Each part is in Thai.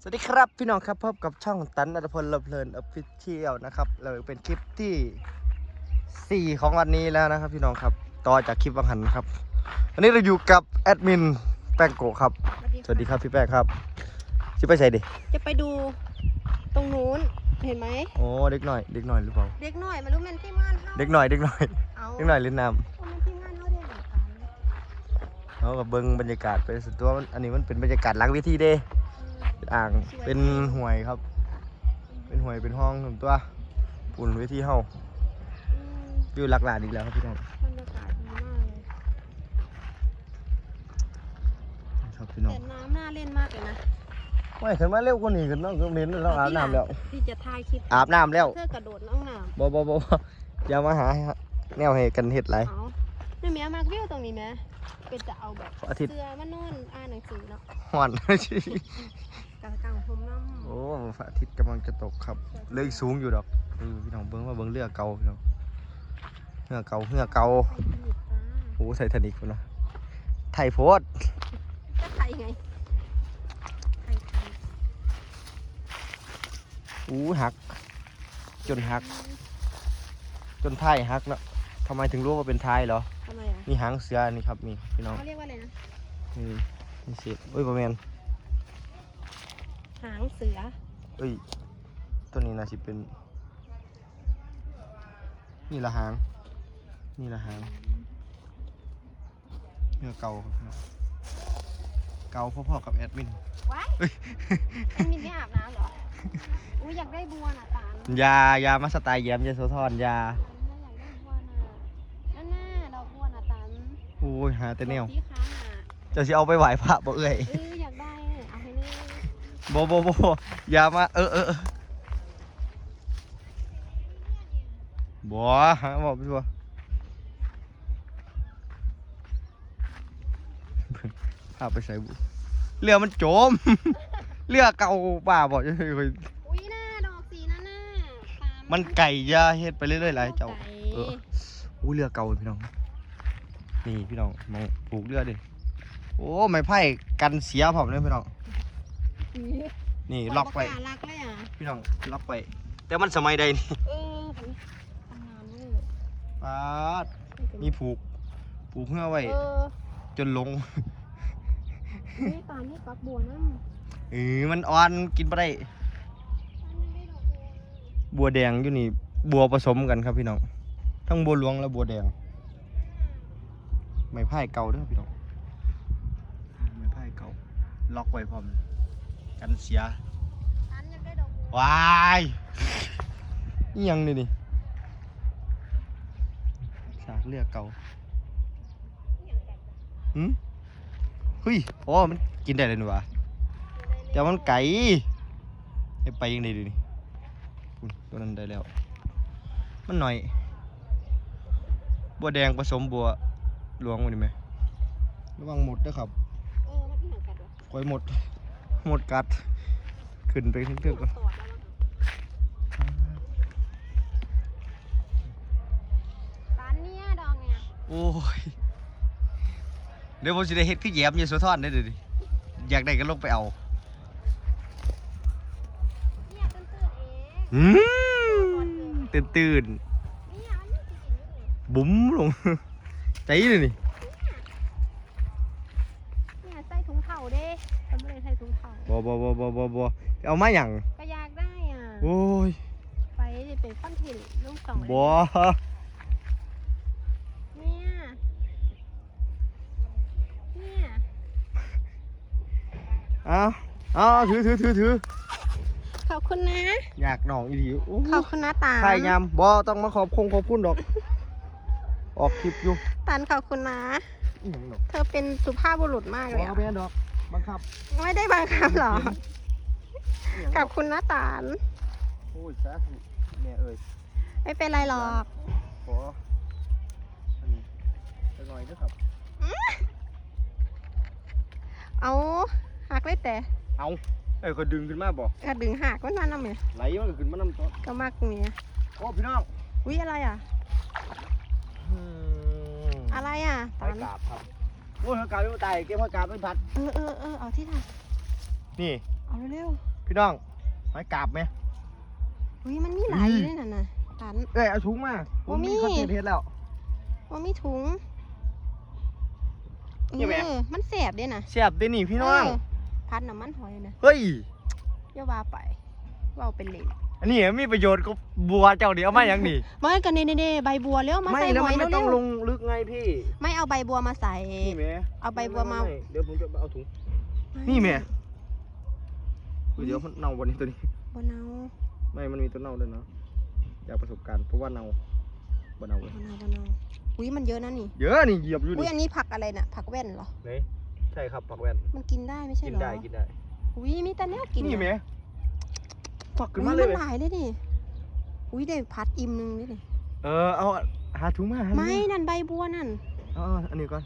สวัสดีครับพี่น้องครับพบกับช่องตันอัตพลลบเพลินออฟฟิเชียลนะครับเราเป็นคลิปที่ 4 ของวันนี้แล้วนะครับ พี่น้องครับต่อจากคลิปวังหันนะครับวันนี้เราอยู่กับแอดมินแป้งโกะครับ สวัสดีครับพี่แป้งครับชิไปใส่ดิจะไปดูตรงนู้นเห็นไหมโอ้เด็กหน่อยเด็กหน่อยหรือเปล่าเด็กหน่อยมารู้แมันที่งานเขาเด็กหน่อยเด็กหน่อยเอาเด็กหน่อยเล่นน้เอามันที่งานเขาได้เหมือนกันำเขากับเบิ้งบรรยากาศไปส่วนตัวมันอันนี้มันเป็นบรรยากาศหล้างเวิธีเด้เป็น อ่างเป็นห่วยครับ เป็นห่วยเป็นห้องส่วนตัวปุ่นเวทีเฮาอืมวิวหลักหลานอีกแล้วครับพี่น้องบรรยากาศดีมากเลยครับพี่น้องแต่น้ำน่าเล่นมากเลยนะไม่ขึ้นมาเร็วกว่านี้กันน้องก็เน้นเราอาบน้ำแล้วที่จะถ่ายคลิปอาบน้ำแล้วเพื่อกระโดดน้องน้บ่บ่บ่บ่อย่ามาหาแนวให้กันเฮ็ดไรำเอาเนี่ยแม่มากวิวตรงนี้ไหมเป็นจะเอาแบบอาทิตย์เสื้อมานอนอ่านหนังสือเนาะห่อน กลางกลางพรมน้ำโอ้พระอาทิตย์กำลังจะตกครับ เลือกสูงอยู่ดอกเออพี่น้องเบิ่งว่าเบิ่งเรือเก่าพี่น้องเรือเก่าเรือเก่าไปผลิตจ้าโอ้ไททานิกพุ่นนะไทยโพดก็ไทยไงไทยไทยอู้หัก จนหัก จนท้ายหักเนาะทำไมถึงรู้ว่าเป็นท้ายเหรอทำไมอะนี่หางเสือนี่ครับนี่พี่น้องเขาเรียกว่าอะไรนะนี่นี่สิเอ้ยประแมน หางเสือ เอ้ย ตัวนี้น่าสิเป็น นี่ละหาง นี่ละหางเนื้อเก่าครับพี่น้องเก่าพ่อๆกับแอดมินว้ายไอ้มินไม่อาบน้ำเหรอ อุ้ยอยากได้บัวน่ะตาลยายามาสไตล์แยมยาโซทอนยาอยากได้บัวน่ะนั่นน่ะดอกบัวน่ะตาลโอ้ยหาแต่แนวดอกสีขาวน่ะจะสิเอาไปไหวพระบ่เอ้ย เอออยาก บ่บ่บ่อยามา เออเออเออบ่ฮะบอกพี่บ่พาไปใส่บุเรือมันโจม เรือเก่าป่าบอกจะเคยอุ้ยน่าดอกสีนั่นน่ะตาลมันไก่ยาเฮ็ดไปเรื่อยๆหลายเจ้าไก่เอออู้เรือเก่าพี่น้อง นี่พี่น้องมองปลูกเรือดิ โอ้ ไม้ไผ่กันเสียผมเลยพี่น้องอุ๊ย นี่ล็อกไปปากกาลักเลยอะพี่น้องล็อกไป แต่มันสมัยใดนี่เออผมทำงานเลยปาดมีผูก ผูกเพื่อไว้ เออจนลงนี่ตาลนี่ปักบัวนั่นเออมันอ่อนกินไปได้ตาลยังได้ดอกบัวบัวแดงอยู่นี่ บัวผสมกันครับพี่น้อง ทั้งบัวหลวงและบัวแดง ไม้ไผ่เก่าเด้อพี่น้อง ไม้ไผ่เก่า ล็อกไว้พร้อม กันเสียตาลยังได้ดอกบัววายนี่ยังนี่นี่ฉากเลือกเก่าหืมเฮ้ยอ๋อมันกินได้เลยนี่หวะแต่มันไก่ให้ไปยังไงดูนี่อุ๊ยตัวนั้นได้แล้ว มันหน่อย บัวแดงผสมบัวหลวงวันนี้ไหมระวังหมดนะครับเออมันอีหยังกัดวะคอยหมด หมดกัด ขึ้นไปขึ้นเครื่องก่อนตอดแล้วมั้งตาลเนี่ยดอกเนี่ยโอ้ย เดี๋ยวผมจะได้เฮ็ดขี้แยมอยาโสธรได้เดี๋ยวดิอยากได้ก็ลงไปเอาเนี่ยต้นเตื้อเองอืมตื่นตื่นเนี่ยมันไม่กินอยู่นี่ๆบุ๋มลง ใจเลยนี่ เนี่ยใส่ถุงเท้าเด้ทำไมใส่ถุงเท้า บ่บ่บ่บ่บ่บ่เอามาหยังก็อยากได้อะ โอ้ย ไปเป็นคอนเทนต์ลูกสองเลยบ่เนี่ย เนี่ยเอาเอาถือถือถือถือขอบคุณนะ อยากหนองอีหลีโอ้ขอบคุณนะตาลใครยามบ่ต้องมาขอบคงขอบคุณดอก ออกคลิปอยู่ตาลขอบคุณนะ อีหยังดอกเธอเป็นสุภาพบุรุษมากเลยบ่อะแม่นดอก บังคับ ไม่ได้บังคับหรออีหยังขดออบกคุณนะตาลโอ้ยสาธุแม่เอ้ยไม่เป็นไรหรอกขออันนี้จะหน่อยเด้วยครับ เอาหักเลยแต่เอาเอ้ยก็ดึงขึ้นมาบ่กระดึงหักมันมาน้ำเนี่ยไหลมันก็ขึ้นมานำตัวก็มากเนี่ยโอ้พี่น้องวิอะไรอะอะไรอะไปตาลกราบครับ โอ้ยกราบไม่ตายเก็บกราบไม่พัด เออเออเออเอาที่ทนี่ำเอาเร็วพี่น้องหอยกาบไหม ๆอุ้ยมันมีหลายอืมเลยน่ะนะตัน เอ้ยเอาถุงมาผมบ่มีมี คอนเทนต์เฮ็ดแล้ว ว่ามีถุงนี่แหมเออมันแสบเด้น่ะแซ่บเด้นี่พี่น้อง เออพัดน้ำมันหอยนะเฮ้ย อย่าว่าไปว่าเอาเป็นเหลว อันนี้มีประโยชน์กับบัวเจ้าเดี๋ยวเอามาอย่างนี้มากันเน่ๆๆใบบัวแล้วมาไม่ใส่แล้วหอมัยนไม่เร็ต้องวลงลึกไงพี่ๆไม่เอาใบบัวมาใส่นี่แม่เอาใบบัวมาไไเดี๋ยวผมจะเอาถุงนี่แม่อุ๊ยเดี๋ยวมันเน่าวันนี้ตัวนี้บัวเนาไม่มันมีตัวเน่าด้วยเนาะจากประสบการณ์เพราะว่าเน่าบ่เน่าเลยบัวเนาบัวเนาอุ้ยมันเยอะนะนี่ เยอะนี่เหยียบอยู่อุ้ยนี่อันนี้ผักอะไรน่ะผักแว่นเหรอไหนใช่ครับผักแว่นมันกินได้ไม่ใช่กินเหรอได้กินได้อุ้ยมีแต่เนี้ยกินนี่อะแม่ ฝักขึ้นอุ้มายเลมัยนหลายเลยนี่อุ้ยได้พัดอิ่มนึงนี่นี่เออเอาหาถุงมาหาถุงไม่นั่นใบบัวนั่นเอาเอาอันนี้ก่อน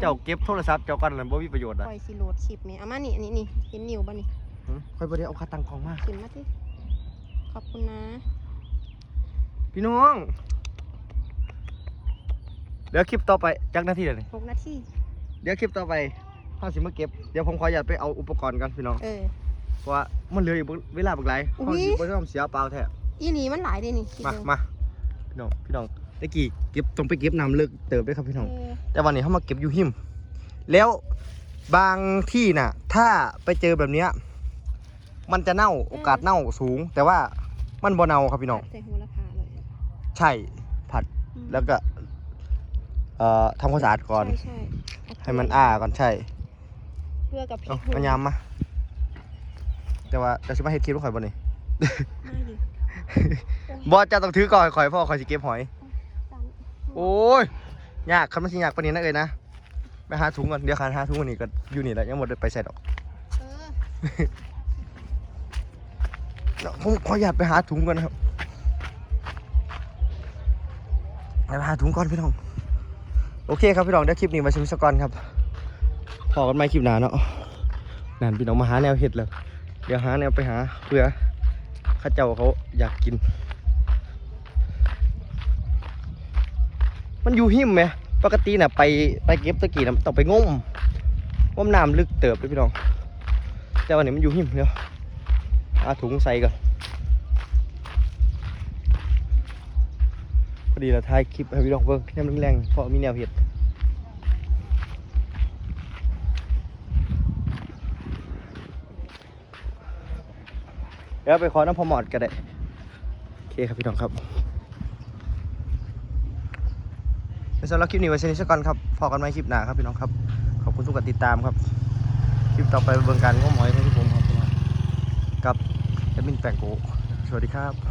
เจ้าเก็บโทรศัพท์เจ้าก่อนเลยบ่มีประโยชน์ปอะล่อยสิโหลดคลิปนี่เอามานี่อันนี้นี่เห็นนิ้วป่ะนี่หึค่อยบ่ได้เอาคาตังของมาขึ้นมาสิขอบคุณนะ พี่น้องเดี๋ยวคลิปต่อไปจักหน้าที่เดี๋ยวนี้หกนาทีเดี๋ยวคลิปต่อไปข้าสิมาเก็บ เดี๋ยวผมขออยากไปเอาอุปกรณ์กันพี่น้อง เออเพราะว่ามันเหลืออยู่เวลาบักไรอุ๊เขาย สิบ่ต้องเสียเปล่าแท้อีหลีมันหลายเลยนี่คิดมาดูมาพี่น้องพี่น้องตะกี้เก็บต้องไปเก็บน้ำเลิกเติบด้วยครับพี่น้อง เออแต่วันนี้เขามาเก็บอยู่หิม แล้วบางที่น่ะ ถ้าไปเจอแบบเนี้ยมันจะเน่าโอกาสเน่าสูง แต่ว่ามันบ่เน่าครับพี่น้อง ใส่หูราคาเลยใช่ผัดอืมแล้วก็ เอ่อทำความสะอาดก่อน ใช่ใช่เให้มันอ้าก่อนใช่เพื่อกับพริเอากเอายามมา แต่ว่าจะสิมาเฮ็ดคลิปข่อยบ่นี่ ไม่ดิบอสจะต้องถือก่อนข่อยพ่อข่อยสิเก็บหอยตันโอ้ยยากคันมันสิยากปานนี้นะเอ้ยนะไปหาถุงก่อนเดี๋ยวคันหาถุงอันนี้ก็อยู่นี่แหละยังหมดไปใส่ดอกเออเดี๋ยวผมขออยากไปหาถุงก่อนนะครับไปหาถุงก่อนพี่น้อง โอเคครับพี่น้องเดี๋ยวคลิปนี้มาชิมสกอนครับพอกันไหมคลิปหน้าเนาะนั่นพี่น้องมาหาแนวเห็ดเลย เดี๋ยวหาแนวไปหาเพื่อข้าเจ้าเขาอยากกิน มันอยู่หิมไหมปกติน่ะไปไปเก็บตะกี้นะต้องไปงมงมน้ำลึกเติบเลยพี่น้อง แต่วันนี้มันอยู่หิมเดี๋ยวหาถุงใส่ก่อนพอดีเราถ่ายคลิปให้พี่น้องเบิ่งแนวแรงๆเพราะมีแนวเห็ด เดี๋ยวไปขอน้ำพอหมอดกันได้โอเคครับพี่น้องครับสำหรับคลิปนี้ไว้เช่นนี้กก่อนครับพอกันไหมคลิปหน้าครับพี่น้องครับ ขอบคุณทุกการติดตามครับ คลิปต่อไปเบิ่งการง้มหอยของที่ผมครับกับแอดมินแปงโกสวัสดีครับ